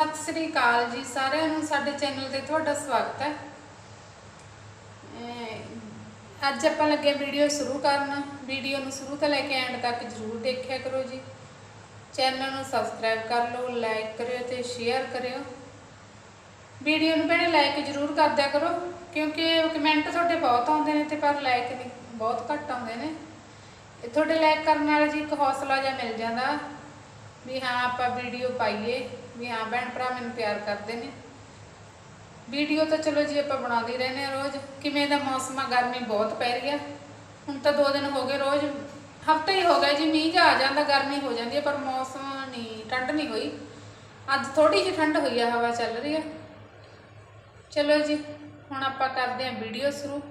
ਸਤਿ ਸ੍ਰੀ ਅਕਾਲ ਜੀ, ਸਾਰਿਆਂ ਨੂੰ ਸਾਡੇ ਚੈਨਲ ਤੇ ਤੁਹਾਡਾ ਸਵਾਗਤ ਹੈ। ਅੱਜ ਆਪਾਂ ਲੱਗੇ ਵੀਡੀਓ ਸ਼ੁਰੂ ਕਰਨ। ਵੀਡੀਓ ਨੂੰ ਸ਼ੁਰੂ ਤੋਂ ਲੈ ਕੇ ਐਂਡ ਤੱਕ ਜਰੂਰ ਦੇਖਿਆ ਕਰੋ ਜੀ। ਚੈਨਲ ਨੂੰ ਸਬਸਕ੍ਰਾਈਬ ਕਰ ਲਓ, ਲਾਈਕ ਕਰਿਓ ਤੇ ਸ਼ੇਅਰ ਕਰਿਓ। ਵੀਡੀਓ ਨੂੰ ਭੈਣੇ ਲਾਈਕ ਜਰੂਰ ਕਰ ਦਿਆ ਕਰੋ, ਕਿਉਂਕਿ ਕਮੈਂਟ ਤੁਹਾਡੇ ਬਹੁਤ ਆਉਂਦੇ ਨੇ ਤੇ ਪਰ ਲਾਈਕ ਨਹੀਂ, ਬਹੁਤ ਘੱਟ ਆਉਂਦੇ ਨੇ। ਇਹ ਤੁਹਾਡੇ ਲਾਈਕ ਕਰਨ ਨਾਲ ਜੀ ਇੱਕ ਹੌਸਲਾ ਜਿਹਾ ਮਿਲ ਜਾਂਦਾ। ਵੀ ਹਾਂ, ਆਪਾਂ ਵੀਡੀਓ ਪਾਈਏ, ਵੀ ਹਾਂ, ਭੈਣ ਭਰਾ ਮੈਨੂੰ ਪਿਆਰ ਕਰਦੇ ਨੇ। ਵੀਡੀਓ ਤਾਂ ਚਲੋ ਜੀ ਆਪਾਂ ਬਣਾਉਂਦੇ ਰਹਿੰਦੇ ਆ ਰੋਜ਼। ਕਿਵੇਂ ਦਾ ਮੌਸਮ ਆ, ਗਰਮੀ ਬਹੁਤ ਪੈ ਰਹੀ ਆ। ਹੁਣ ਤਾਂ ਦੋ ਦਿਨ ਹੋ ਗਏ ਰੋਜ਼। ਹਫਤਾ ਹੀ ਹੋ ਗਿਆ ਜੀ, ਮੀਂਹ ਜਾ ਆ ਜਾਂਦਾ, ਗਰਮੀ ਹੋ ਜਾਂਦੀ ਹੈ ਪਰ ਮੌਸਮ ਨਹੀਂ, ਠੰਡ ਨਹੀਂ ਹੋਈ। ਅੱਜ ਥੋੜੀ ਜਿਹੀ ਠੰਡ ਹੋਈ ਆ, ਹਵਾ ਚੱਲ ਰਹੀ ਆ। ਚਲੋ ਜੀ, ਹੁਣ ਆਪਾਂ ਕਰਦੇ ਹਾਂ ਵੀਡੀਓ ਸ਼ੁਰੂ।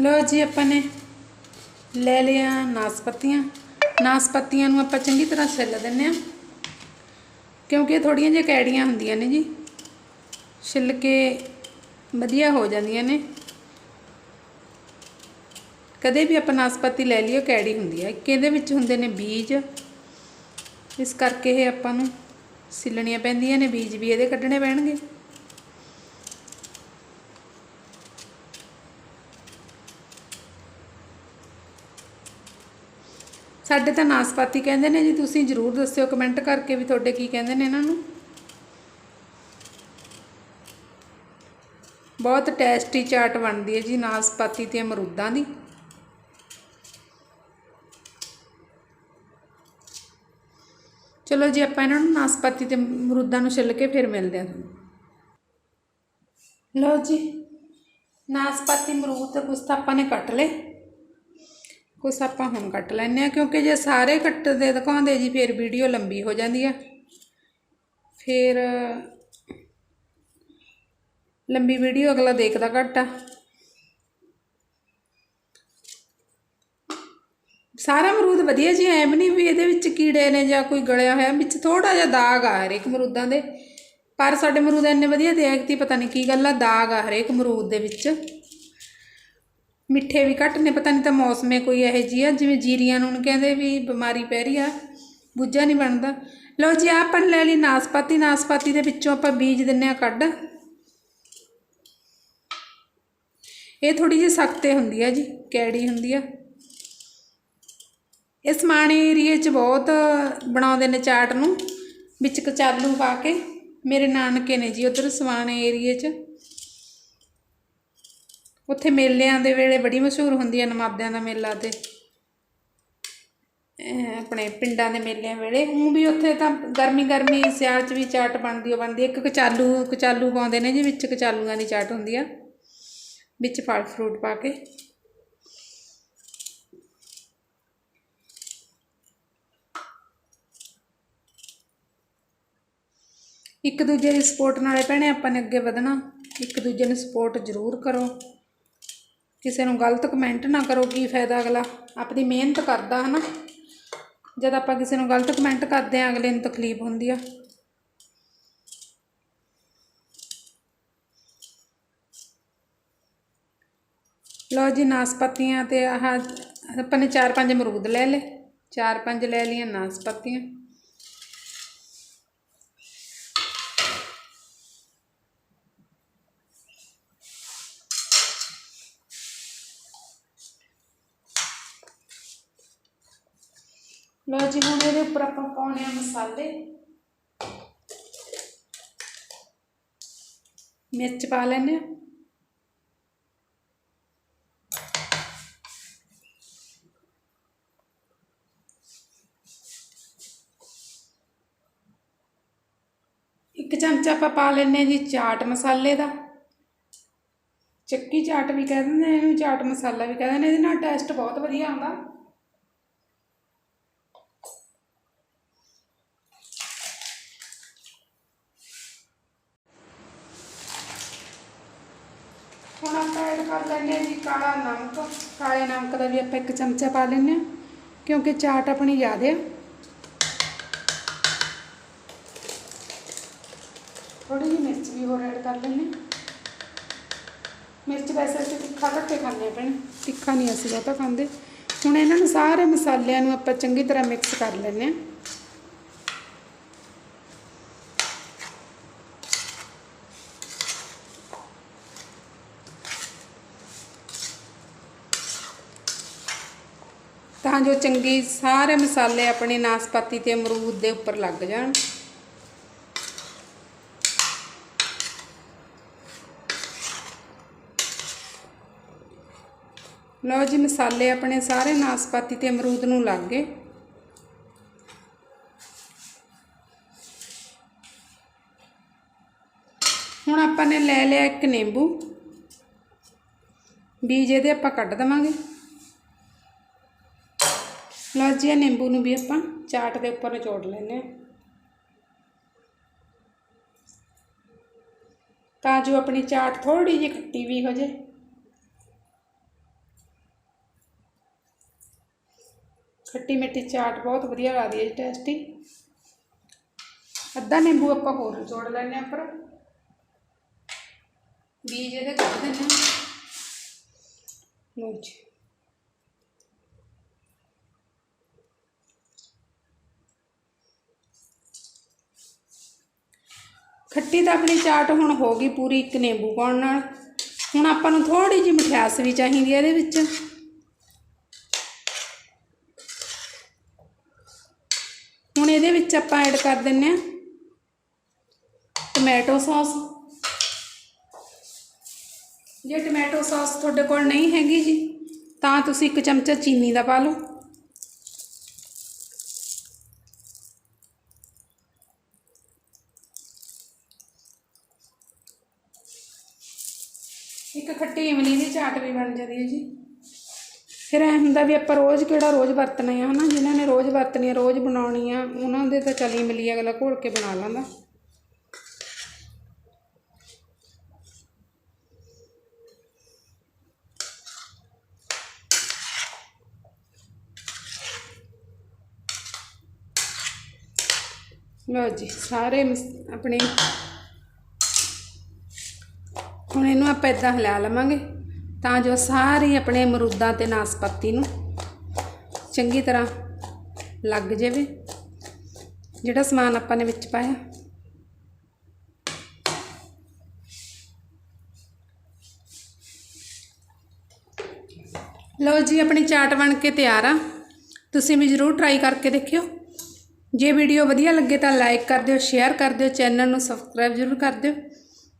ਲੋ ਜੀ ਆਪਾਂ ਨੇ ਲੈ ਲਿਆ ਨਾਸਪਤੀਆਂ। ਨਾਸਪਤੀਆਂ ਨੂੰ ਆਪਾਂ ਚੰਗੀ ਤਰ੍ਹਾਂ ਛਿੱਲ ਦਿੰਨੇ ਆ ਕਿਉਂਕਿ ਥੋੜੀਆਂ ਜਿਹੀਆਂ ਕੈੜੀਆਂ ਹੁੰਦੀਆਂ ਨੇ ਜੀ। ਛਿੱਲ ਕੇ ਵਧੀਆ ਹੋ ਜਾਂਦੀਆਂ ਨੇ। ਕਦੇ ਵੀ ਆਪਾਂ ਨਾਸਪਤੀ ਲੈ ਲਈਏ ਕੈੜੀ ਹੁੰਦੀ ਹੈ ਕਿਹਦੇ ਵਿੱਚ ਹੁੰਦੇ ਨੇ ਬੀਜ। ਇਸ ਕਰਕੇ ਇਹ ਆਪਾਂ ਨੂੰ ਸਿੱਲਣੀਆਂ ਪੈਂਦੀਆਂ ਨੇ, ਬੀਜ ਵੀ ਇਹਦੇ ਕੱਢਣੇ ਪੈਣਗੇ। ਸਾਡੇ ਤਾਂ ਨਾਸਪਾਤੀ ਕਹਿੰਦੇ ਨੇ ਜੀ, ਤੁਸੀਂ ਜਰੂਰ ਦੱਸਿਓ, ਕਮੈਂਟ ਕਰਕੇ ਵੀ ਤੁਹਾਡੇ ਕੀ ਕਹਿੰਦੇ ਨੇ ਇਹਨਾਂ ਨੂੰ। ਬਹੁਤ ਟੇਸਟੀ ਚਾਟ ਬਣਦੀ ਹੈ ਜੀ, ਨਾਸਪਾਤੀ ਤੇ ਅਮਰੂਦਾਂ ਦੀ। ਚਲੋ ਜੀ, ਆਪਾਂ ਇਹਨਾਂ ਨੂੰ ਨਾਸਪਾਤੀ ਤੇ ਅਮਰੂਦਾਂ ਨੂੰ ਛਿੱਲ ਕੇ ਫਿਰ ਮਿਲਦੇ ਹਾਂ ਲਓ ਜੀ, ਨਾਸਪਾਤੀ ਅਮਰੂਦ ਤੇ ਕੁਛ ਤਾਂ ਆਪਾਂ ਨੇ ਕੱਟ ਲਏ। ਕੁਛ ਆਪਾਂ ਹੁਣ ਕੱਟ ਲੈਂਦੇ ਆ ਕਿਉਂਕਿ ਜੇ ਸਾਰੇ ਕੱਟਦੇ ਦਿਖਾਉਂਦੇ ਜੀ, ਫਿਰ ਵੀਡੀਓ ਲੰਬੀ ਹੋ ਜਾਂਦੀ ਆ। ਫਿਰ ਲੰਬੀ ਵੀਡੀਓ ਅਗਲਾ ਦੇਖਦਾ ਘੱਟ ਆ। ਸਾਰਾ ਅਮਰੂਦ ਵਧੀਆ ਜੀ, ਐ ਵੀ ਨਹੀਂ ਵੀ ਇਹਦੇ ਵਿੱਚ ਕੀੜੇ ਨੇ ਜਾਂ ਕੋਈ ਗਲਿਆ ਹੋਇਆ, ਵਿੱਚ ਥੋੜਾ ਜਿਹਾ ਦਾਗ ਆ ਹਰੇਕ ਅਮਰੂਦਾਂ ਦੇ। ਪਰ ਸਾਡੇ ਅਮਰੂਦ ਇੰਨੇ ਵਧੀਆ ਦੇ ਦੇਖਤੀ ਪਤਾ ਨਹੀਂ ਕੀ ਗੱਲ ਆ, ਦਾਗ ਆ ਹਰੇਕ ਅਮਰੂਦ ਦੇ ਵਿੱਚ। ਮਿੱਠੇ ਵੀ ਘੱਟ ਨੇ, ਪਤਾ ਨਹੀਂ ਤਾਂ ਮੌਸਮੇ ਕੋਈ ਇਹੋ ਜਿਹੀ ਆ, ਜਿਵੇਂ ਜੀਰੀਆਂ ਨੂੰ ਕਹਿੰਦੇ ਵੀ ਬਿਮਾਰੀ ਪੈ ਰਹੀ ਆ, ਬੁੱਝਾ ਨਹੀਂ ਬਣਦਾ। ਲਓ ਜੀ, ਆਹ ਆਪਾਂ ਨੇ ਲੈ ਲਈ ਨਾਸਪਾਤੀ ਨਾਸਪਾਤੀ ਦੇ ਵਿੱਚੋਂ ਆਪਾਂ ਬੀਜ ਦਿੰਨੇ ਆ ਕੱਢ। ਇਹ ਥੋੜੀ ਜਿਹੀ ਸਖਤੇ ਹੁੰਦੀ ਆ ਜੀ, ਕੈੜੀ ਹੁੰਦੀ ਆ। ਇਹ ਸਮਾਣੇ ਏਰੀਏ 'ਚ ਬਹੁਤ ਬਣਾਉਂਦੇ ਨੇ ਚਾਟ ਨੂੰ, ਵਿੱਚ ਕਚਾਲੂ ਪਾ ਕੇ। ਮੇਰੇ ਨਾਨਕੇ ਨੇ ਜੀ ਉਧਰ ਸਮਾਣੇ ਏਰੀਏ 'ਚ। ਉੱਥੇ ਮੇਲਿਆਂ ਦੇ ਵੇਲੇ ਬੜੀ ਮਸ਼ਹੂਰ ਹੁੰਦੀ ਹੈ ਨਮਾਦਿਆਂ ਦਾ ਮੇਲਾ ਤੇ। ਆਪਣੇ ਪਿੰਡਾਂ ਦੇ ਮੇਲਿਆਂ ਵੇਲੇ। ਹੁਣ ਵੀ ਉੱਥੇ ਤਾਂ ਗਰਮੀ ਗਰਮੀ ਸਿਆਲ 'ਚ ਵੀ ਚਾਟ ਬਣਦੀ ਉਹ ਬਣਦੀ ਹੈ। ਇੱਕ ਕਚਾਲੂ ਕਚਾਲੂ ਪਾਉਂਦੇ ਨੇ ਜੀ, ਵਿੱਚ ਕਚਾਲੂਆਂ ਦੀ ਚਾਟ ਹੁੰਦੀ ਆ। ਵਿੱਚ ਫਲ ਫਰੂਟ ਪਾ ਕੇ। ਇੱਕ ਦੂਜੇ ਦੀ ਸਪੋਰਟ ਨਾਲੇ ਭੈਣੇ ਆਪਾਂ ਨੇ ਅੱਗੇ ਵਧਣਾ। ਇੱਕ ਦੂਜੇ ਨੂੰ ਸਪੋਰਟ ਜ਼ਰੂਰ ਕਰੋ। ਕਿਸੇ ਨੂੰ ਗਲਤ ਕਮੈਂਟ ਨਾ ਕਰੋ, ਕੀ ਫਾਇਦਾ ਅਗਲਾ? ਆਪਣੀ ਮਿਹਨਤ ਕਰਦਾ ਹੈ ਨਾ ਜਦ ਆਪਾਂ ਕਿਸੇ ਨੂੰ ਗਲਤ ਕਮੈਂਟ ਕਰਦੇ ਆ ਅਗਲੇ ਨੂੰ ਤਕਲੀਫ ਹੁੰਦੀ ਆ। ਲਓ ਜੀ, ਨਾਸਪਤੀਆਂ ਤੇ ਆਹ ਆਪਾਂ ਨੇ ਚਾਰ ਪੰਜ ਅਮਰੂਦ ਲੈ ਲਏ। ਚਾਰ ਪੰਜ ਲੈ ਲਈਆਂ ਨਾਸਪਤੀਆਂ। ਲਓ ਜੀ, ਹੁਣ ਇਹਦੇ ਉੱਪਰ ਆਪਾਂ ਪਾਉਣੇ ਆ ਮਸਾਲੇ। ਮਿਰਚ ਪਾ ਲੈਣੇ ਆ। ਇੱਕ ਚਮਚਾ ਆਪਾਂ ਪਾ ਲੈਣੇ ਆ ਜੀ ਚਾਟ ਮਸਾਲੇ ਦਾ। ਚੱਕੀ ਚਾਟ ਵੀ ਕਹਿ ਦਿੰਦੇ ਨੇ ਇਹਨੂੰ ਚਾਟ ਮਸਾਲਾ ਵੀ ਕਹਿ ਦਿੰਦੇ ਨੇ ਇਹਦੇ ਨਾਲ ਟੇਸਟ ਬਹੁਤ ਵਧੀਆ ਆਉਂਦਾ ਹੁਣ ਆਪਾਂ ਐਡ ਕਰ ਲੈਂਦੇ ਹਾਂ ਜੀ, ਕਾਲਾ ਨਮਕ, ਕਾਲੇ ਨਮਕ ਦਾ ਵੀ ਆਪਾਂ ਇੱਕ ਚਮਚਾ ਪਾ ਲੈਂਦੇ ਹਾਂ, ਕਿਉਂਕਿ ਚਾਟ ਆਪਣੀ ਜ਼ਿਆਦਾ ਆ ਥੋੜੀ ਜਿਹੀ ਮਿਰਚ ਵੀ ਹੋਰ ਐਡ ਕਰ ਲੈਂਦੇ ਹਾਂ। ਮਿਰਚ ਵੈਸੇ ਅਸੀਂ ਤਿੱਖਾ ਘੱਟ ਹੀ ਖਾਂਦੇ ਪੈਣ ਤਿੱਖਾ ਨਹੀਂ ਅਸੀਂ ਬਹੁਤਾ ਖਾਂਦੇ। ਹੁਣ ਇਹਨਾਂ ਨੂੰ ਸਾਰੇ ਮਸਾਲਿਆਂ ਨੂੰ ਆਪਾਂ ਚੰਗੀ ਤਰ੍ਹਾਂ ਮਿਕਸ ਕਰ ਲੈਂਦੇ ਹਾਂ। ਤਾਂ ਜੋ ਚੰਗੀ ਸਾਰੇ ਮਸਾਲੇ ਆਪਣੇ ਨਾਸਪਾਤੀ ਤੇ ਅਮਰੂਦ ਦੇ ਉੱਪਰ ਲੱਗ ਜਾਣ। ਲਓ ਜੀ, ਮਸਾਲੇ ਆਪਣੇ ਸਾਰੇ ਨਾਸਪਾਤੀ ਤੇ ਅਮਰੂਦ ਨੂੰ ਲੱਗ ਗਏ। ਹੁਣ ਆਪਾਂ ਨੇ ਲੈ ਲਿਆ ਇੱਕ ਨਿੰਬੂ। ਬੀਜ ਇਹਦੇ ਆਪਾਂ ਕੱਢ ਦਵਾਂਗੇ। ਲਓ ਜੀ ਇਹ ਨਿੰਬੂ ਨੂੰ ਵੀ ਆਪਾਂ ਚਾਟ ਦੇ ਉੱਪਰ ਨਿਚੋੜ ਲੈਂਦੇ ਹਾਂ। ਤਾਂ ਜੋ ਆਪਣੀ ਚਾਟ ਥੋੜੀ ਜਿਹੀ ਖੱਟੀ ਵੀ ਹੋ ਜੇ। ਖੱਟੀ ਮਿੱਠੀ ਚਾਟ ਬਹੁਤ ਵਧੀਆ ਲੱਗਦੀ ਹੈ ਜੀ ਟੇਸਟੀ ਅੱਧਾ ਨਿੰਬੂ ਆਪਾਂ ਹੋਰ ਨਿਚੋੜ ਲੈਂਦੇ ਹਾਂ ਉੱਪਰ। ਬੀਜ ਇਹਦੇ ਕੱਢ ਦਿੰਦੇ ਹਾਂ। ਲਓ ਜੀ। ਖੱਟੀ ਤਾਂ ਆਪਣੀ ਚਾਟ ਹੁਣ ਹੋ ਗਈ ਪੂਰੀ ਇੱਕ ਨਿੰਬੂ ਪਾਉਣ ਨਾਲ। ਹੁਣ ਆਪਾਂ ਨੂੰ ਥੋੜੀ ਜਿਹੀ ਮਠਿਆਸ ਵੀ ਚਾਹੀਦੀ ਹੈ ਇਹਦੇ ਵਿੱਚ। ਹੁਣ ਇਹਦੇ ਵਿੱਚ ਆਪਾਂ ਐਡ ਕਰ ਦਿੰਨੇ ਆ ਟੋਮੈਟੋ ਸੌਸ। ਜੇ ਟੋਮੈਟੋ ਸੌਸ ਤੁਹਾਡੇ ਕੋਲ ਨਹੀਂ ਹੈਗੀ ਜੀ, ਤਾਂ ਤੁਸੀਂ ਇੱਕ ਚਮਚਾ ਚੀਨੀ ਦਾ ਪਾ ਲਓ। ਇੱਕ ਖੱਟੀ ਇਮਲੀ ਦੀ ਚਾਟ ਵੀ ਬਣ ਜਾਂਦੀ ਹੈ ਜੀ। ਫਿਰ ਐ ਹੁੰਦਾ ਵੀ ਆਪਾਂ ਰੋਜ਼ ਕਿਹੜਾ ਰੋਜ਼ ਵਰਤਣਾ ਆ, ਹਨਾ? ਜਿਨ੍ਹਾਂ ਨੇ ਰੋਜ਼ ਵਰਤਣੀ ਆ, ਰੋਜ਼ ਬਣਾਉਣੀ ਆ, ਉਹਨਾਂ ਦੇ ਤਾਂ ਚਲੀ ਮਿਲੀ ਅਗਲਾ ਘੋਲ ਕੇ ਬਣਾ ਲੈਂਦਾ। ਲਓ ਜੀ, ਸਾਰੇ ਮਸ- ਆਪਣੇ ਹੁਣ ਇਹਨੂੰ ਆਪਾਂ ਇਦਾਂ ਹਿਲਾ ਲਵਾਂਗੇ। ਤਾਂ ਜੋ ਸਾਰੀ ਆਪਣੇ ਅਮਰੂਦਾਂ ਤੇ ਨਾਸਪਤੀ ਨੂੰ ਚੰਗੀ ਤਰ੍ਹਾਂ ਲੱਗ ਜਾਵੇ। ਜਿਹੜਾ ਸਮਾਨ ਆਪਾਂ ਨੇ ਵਿੱਚ ਪਾਇਆ। ਲਓ ਜੀ, ਆਪਣੀ ਚਾਟ ਬਣ ਕੇ ਤਿਆਰ ਆ। ਤੁਸੀਂ ਵੀ ਜ਼ਰੂਰ ਟਰਾਈ ਕਰਕੇ ਦੇਖਿਓ। ਜੇ ਵੀਡੀਓ ਵਧੀਆ ਲੱਗੇ ਤਾਂ ਲਾਈਕ ਕਰ ਦਿਓ ਸ਼ੇਅਰ ਕਰ ਦਿਓ ਚੈਨਲ ਨੂੰ ਸਬਸਕ੍ਰਾਈਬ ਜ਼ਰੂਰ ਕਰ ਦਿਓ।